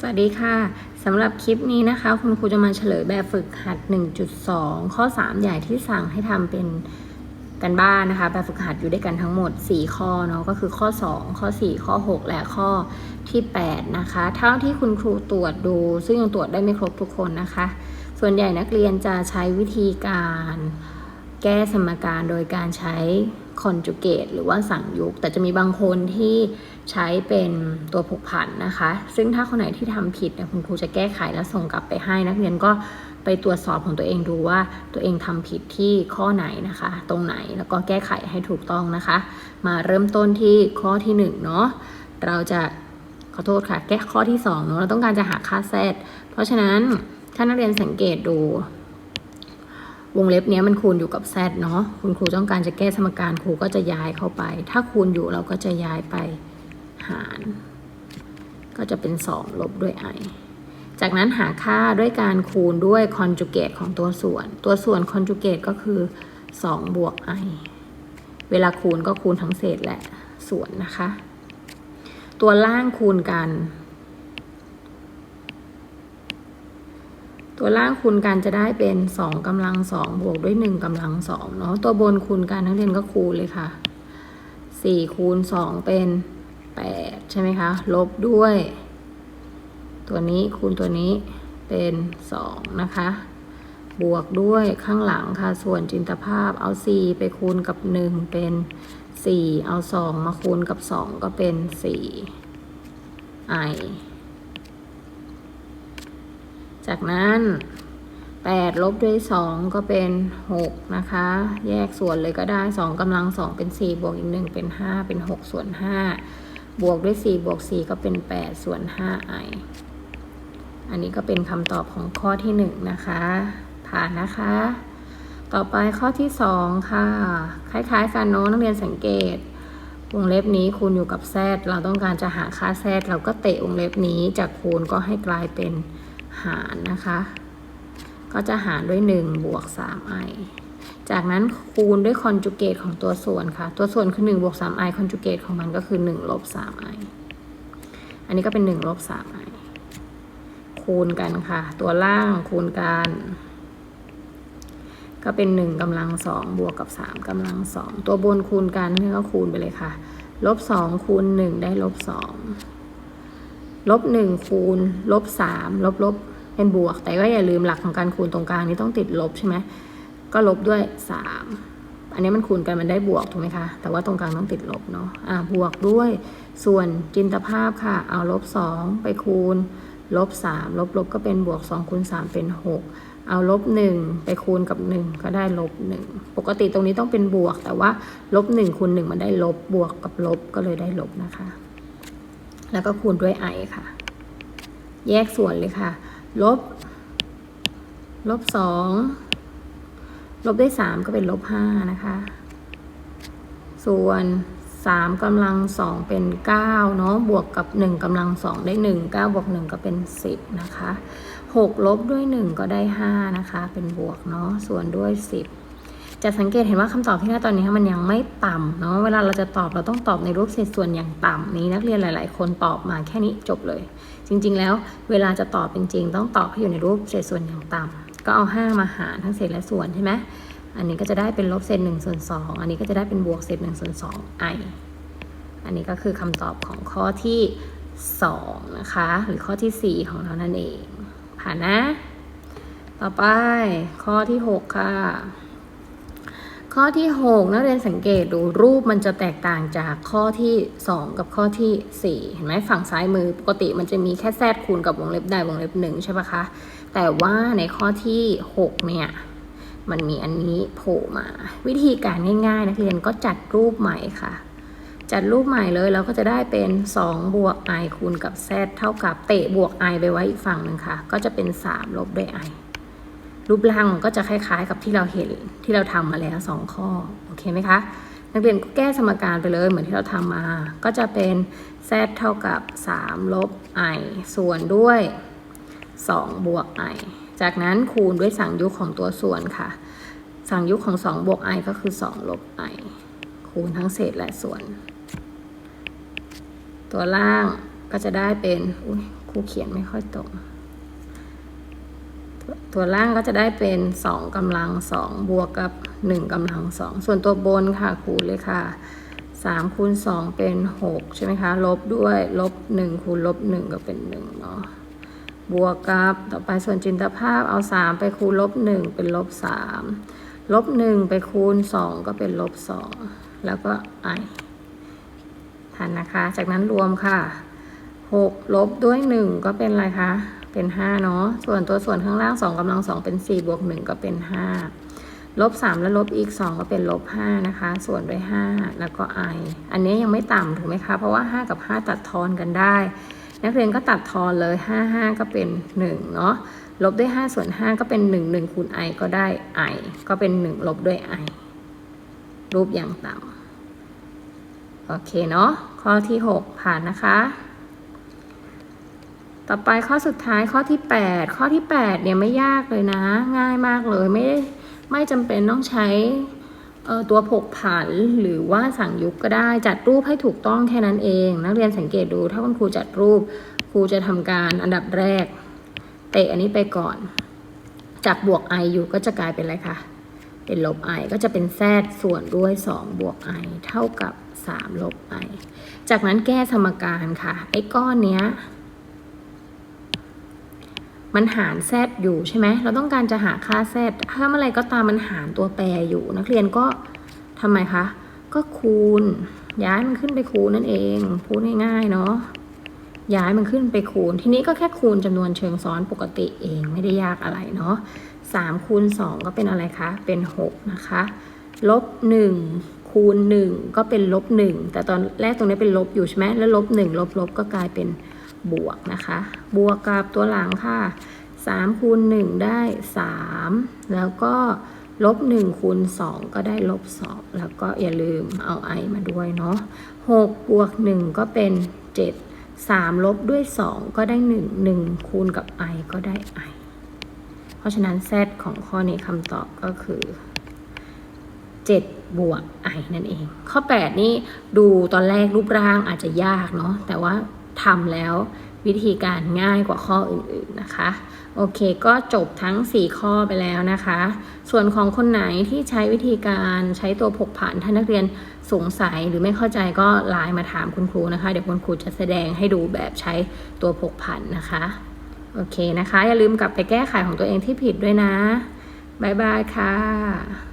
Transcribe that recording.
สวัสดีค่ะสำหรับคลิปนี้นะคะ คุณครูจะมาเฉลยแบบฝึกหัด 1.2 ข้อ 3 ใหญ่ที่สั่งให้ทำเป็นกันบ้านนะคะ แบบฝึกหัดอยู่ด้วยกันทั้งหมด 4 ข้อเนาะก็คือข้อ 2 ข้อ 4 ข้อ 6 และข้อที่ 8 นะคะ เท่าที่คุณครูตรวจดู ซึ่งยังตรวจได้ไม่ครบทุกคนนะคะ ส่วนใหญ่นักเรียนจะใช้วิธีการแก้สมการโดยการใช้ conjugate หรือว่าสั่งยุก แต่จะมีบางคนที่ใช้เป็นตัวผูกผันนะคะ ซึ่งถ้าคนไหนที่ทำผิดเนี่ยคุณครูจะแก้ไขแล้วส่งกลับไปให้ นักเรียนก็ไปตรวจสอบของตัวเองดูว่าตัวเองทำผิดที่ข้อไหนนะคะ ตรงไหนแล้วก็แก้ไขให้ถูกต้องนะคะ มาเริ่มต้นที่ข้อที่หนึ่งเนาะเราจะขอโทษค่ะ แก้ข้อที่สองเนาะเราต้องการจะหาค่า z เพราะฉะนั้นถ้านักเรียนสังเกตดู วงเล็บนี้มันคูณอยู่กับ z เนาะคุณครูต้องการจะแก้สมการครูก็จะย้ายเข้าไป ถ้าคูณอยู่เราก็จะย้ายไปหาร ก็จะเป็น 2 ลบด้วย i จากนั้นหาค่าด้วยการคูณด้วย conjugate ของตัวส่วน ตัวส่วน conjugate ก็คือ2บวก i เวลาคูณก็คูณทั้งเศษและส่วนนะคะ ตัวล่างคูณกัน ตัวล่างคูณกันจะได้เป็น 2กำลัง 2 บวกด้วย 1กำลัง2เนาะตัวบนคูณกันนักเรียนก็คูณเลยค่ะ 4 คูณ 2 เป็น 8 ใช่ไหมคะ ลบด้วย ตัวนี้คูณตัวนี้เป็น 2 นะคะ บวกด้วยข้างหลังค่ะ ส่วนจินตภาพเอา 4 ไปคูณกับ 1 เป็น 4 เอา 2 มาคูณกับ 2 ก็เป็น 4 i จากนั้น8ลบด้วย 2 ก็เป็น 6 นะคะ แยกส่วนเลยก็ได้ 2กำลัง 2 เป็น 4 บวกอีก 1 เป็น 5 เป็น 6 ส่วน 5 บวกด้วย 4 บวก 4 ก็เป็น 8 ส่วน 5i อันนี้ก็เป็นคำตอบของข้อที่ 1 นะคะ ผ่านนะคะ ต่อไปข้อที่ 2 ค่ะ คล้ายๆกันเนาะนักเรียนสังเกต วงเล็บนี้คูณอยู่กับแซดเราต้องการจะหาค่าแซดเราก็เตะวงเล็บนี้จากคูณก็ให้กลายเป็น หารนะคะ ก็จะหารด้วย 1 บวก 3i จากนั้นคูณด้วยคอนจูเกตของตัวส่วนค่ะ ตัวส่วนคือ1บวก 3i คอนจูเกตของมันก็คือ1ลบ 3i อันนี้ก็เป็น1ลบ 3i คูณกันค่ะ ตัวล่างคูณกัน ก็เป็น 1กำลัง2บวกกับ 3กำลัง 2 ตัวบนคูณกันก็คูณไปเลยค่ะ ลบ 2 คูณ 1 ได้ลบ 2 ลบ1คูณลบ3ลบลบเป็นบวก แต่ก็อย่าลืมหลักของการคูณตรงกลางนี้ต้องติดลบใช่ไหมก็ลบด้วย3อันนี้มันคูณกันมันได้บวกถูกไหมคะ แต่ว่าตรงกลางต้องติดลบเนาะอ่าบวกด้วย ส่วนจินตภาพค่ะ เอาลบ2ไปคูณลบ3ลบลบก็เป็นบวก2คูณ3เป็น6เอาลบ1ไปคูณกับ1ก็ได้ลบ1ปกติตรงนี้ต้องเป็นบวก แต่ว่าลบ1คูณ1มันได้ลบบวกกับลบก็เลยได้ลบนะคะ แล้วก็คูณด้วย i ค่ะ แยกส่วนเลยค่ะ ลบ ลบ2ลบด้วย3ก็เป็นลบ5นะคะ ส่วน3กำลัง2เป็น9เนาะ บวกกับ1กำลัง2ได้1 9บวก1ก็เป็น10นะคะ6ลบด้วย1ก็ได้5นะคะ เป็นบวกเนาะ ส่วนด้วย10 จะสังเกตเห็นว่าคำตอบที่ได้ตอนนี้มันยังไม่ต่ำเนาะ เวลาเราจะตอบเราต้องตอบในรูปเศษส่วนอย่างต่ำนี้นักเรียนหลาย ๆ คนตอบมาแค่นี้จบเลย จริง ๆ แล้วเวลาจะตอบจริง ๆ ต้องตอบให้อยู่ในรูปเศษส่วนอย่างต่ำก็เอา5มาหารทั้งเศษและส่วนใช่ไหมอันนี้ก็จะได้เป็นลบเศษ1ส่วน2อันนี้ก็จะได้เป็นบวกเศษ1ส่วน2 i อันนี้ก็คือคำตอบของข้อที่2นะคะ หรือข้อที่ 4 ของเรานั่นเอง ผ่านนะ ต่อไปข้อที่ 6 ค่ะ ข้อที่ 6 นักเรียนสังเกตดูรูปมันจะแตกต่างจากข้อที่ 2 กับข้อที่ 4 เห็นไหมฝั่งซ้ายมือปกติมันจะมีแค่แซดคูณกับวงเล็บใดวงเล็บหนึ่งใช่ปะคะ แต่ว่าในข้อที่ 6 เนี่ย มันมีอันนี้โผล่มา วิธีการง่ายๆ นักเรียนก็จัดรูปใหม่ค่ะ จัดรูปใหม่เลยเราก็จะได้เป็น 2 บวก i คูณกับ z เท่ากับเตะบวก i ไปไว้อีกฝั่งหนึ่งค่ะ ก็จะเป็น 3 ลบด้วย i รูปร่างมันก็จะคล้าย ๆ กับที่เราเห็นที่เราทำมาแล้ว 2 ข้อโอเคไหมคะนักเรียนก็แก้สมการไปเลยเหมือนที่เราทำมา ก็จะเป็น z เท่ากับ 3 ลบ i ส่วนด้วย 2 บวก i จากนั้นคูณด้วยสั่งยุคของตัวส่วนค่ะ สั่งยุคของ 2 บวก i ก็คือ 2 ลบ i คูณทั้งเศษและส่วน ตัวล่างก็จะได้เป็นครูเขียนไม่ค่อยตรง ตัวล่างก็จะได้เป็นสองกำลังสองบวกกับหนึ่งกำลังสองส่วนตัวบนค่ะคูณเลยค่ะสามคูณสองเป็นหกใช่ไหมคะ ลบด้วย ลบหนึ่งคูณลบหนึ่งก็เป็นหนึ่งเนาะบวกกับต่อไปส่วนจินตภาพเอาสามไปคูณลบหนึ่งเป็นลบสามลบหนึ่งไปคูณสองก็เป็นลบสองแล้วก็ไอทันนะคะ จากนั้นรวมค่ะหกลบด้วยหนึ่งก็เป็นอะไรคะ เป็นห้าเนาะ ส่วนตัวส่วนข้างล่างสองกำลังสองเป็นสี่บวกหนึ่งก็เป็นห้าลบสามแล้วลบอีกสองก็เป็นลบห้านะคะ ส่วนด้วยห้าแล้วก็ไออันนี้ยังไม่ต่ำถูกไหมคะ เพราะว่าห้ากับห้าตัดทอนกันได้ นักเรียนก็ตัดทอนเลยห้าห้าก็เป็นหนึ่งเนาะ ลบด้วยห้าส่วนห้าก็เป็นหนึ่งหนึ่งคูณไอก็ได้ไอก็เป็นหนึ่งลบด้วยไอรูปอย่างต่ำโอเคเนาะ ข้อที่หกผ่านนะคะ ต่อไปข้อสุดท้ายข้อที่ 8 ข้อที่ 8 เนี่ยไม่ยากเลยนะ ง่ายมากเลยไม่ได้ไม่จำเป็นต้องใช้เออตัวผกผันหรือว่าสั่งยุกก็ได้จัดรูปให้ถูกต้องแค่นั้นเอง นักเรียนสังเกตดู ถ้าคุณครูจัดรูปครูจะทำการอันดับแรก เตะอันนี้ไปก่อน จากบวก i อยู่ก็จะกลายเป็นอะไรคะเป็นลบ i ก็จะเป็นแซดส่วนด้วย 2 บวก i เท่ากับ 3 ลบ i จากนั้นแก้สมการค่ะไอ้ก้อนเนี้ย มันหารแซดอยู่ใช่ไหม เราต้องการจะหาค่าแซดถ้าเมื่อไรก็ตามมันหารตัวแปรอยู่ นักเรียนก็ทำไมคะ ก็คูณ ย้ายมันขึ้นไปคูณนั่นเอง พูดง่ายๆเนาะ ย้ายมันขึ้นไปคูณ ทีนี้ก็แค่คูณจำนวนเชิงซ้อนปกติเองไม่ได้ยากอะไรเนาะสามคูณสองก็เป็นอะไรคะ เป็นหกนะคะ ลบหนึ่งคูณหนึ่งก็เป็นลบหนึ่งแต่ตอนแรกตรงนี้เป็นลบอยู่ใช่ไหมแล้วลบหนึ่งลบลบก็กลายเป็น บวกนะคะ บวกกับตัวหลังค่ะสามคูณหนึ่งได้สามแล้วก็ลบหนึ่งคูณสองก็ได้ลบสองแล้วก็อย่าลืมเอา i มาด้วยเนาะหกบวกหนึ่งก็เป็นเจ็ดสามลบด้วยสองก็ได้หนึ่งหนึ่งคูณกับ i ก็ได้ i เพราะฉะนั้น z ของข้อนี้คำตอบก็คือ 7 บวก i นั่นเอง ข้อ 8 นี่ดูตอนแรกรูปร่างอาจจะยากเนาะแต่ว่า ทำแล้ววิธีการง่ายกว่าข้ออื่นๆนะคะ โอเคก็จบทั้ง 4 ข้อไปแล้วนะคะ ส่วนของคนไหนที่ใช้วิธีการใช้ตัวผกผันถ้านักเรียนสงสัยหรือไม่เข้าใจก็ไลน์มาถามคุณครูนะคะ เดี๋ยวคุณครูจะแสดงให้ดูแบบใช้ตัวผกผันนะคะโอเคนะคะ อย่าลืมกลับไปแก้ไขของตัวเองที่ผิดด้วยนะ บ๊ายบายค่ะ